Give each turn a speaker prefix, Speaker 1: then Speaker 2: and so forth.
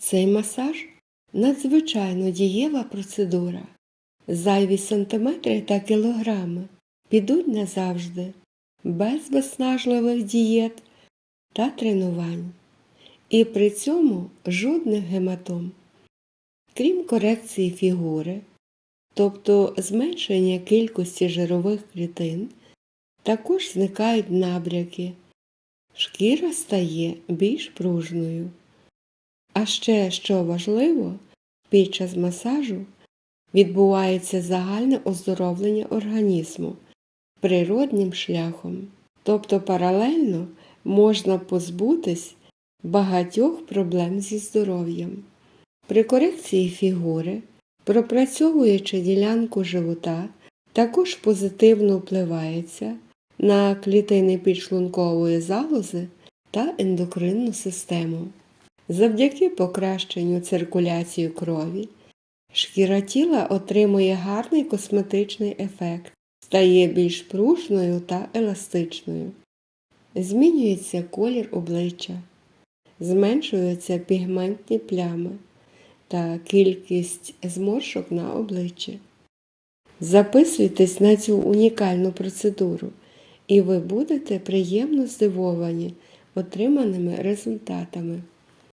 Speaker 1: Цей масаж надзвичайно дієва процедура. Зайві сантиметри та кілограми підуть назавжди, без виснажливих дієт та тренувань. І при цьому жодних гематом. Крім корекції фігури, тобто зменшення кількості жирових клітин, також зникають набряки, шкіра стає більш пружною. А ще, що важливо, під час масажу відбувається загальне оздоровлення організму природнім шляхом, тобто паралельно можна позбутись багатьох проблем зі здоров'ям. При корекції фігури, пропрацьовуючи ділянку живота, також позитивно впливається на клітини підшлункової залози та ендокринну систему. Завдяки покращенню циркуляції крові, шкіра тіла отримує гарний косметичний ефект, стає більш пружною та еластичною. Змінюється колір обличчя, зменшуються пігментні плями та кількість зморшок на обличчі. Записуйтесь на цю унікальну процедуру, і ви будете приємно здивовані отриманими результатами.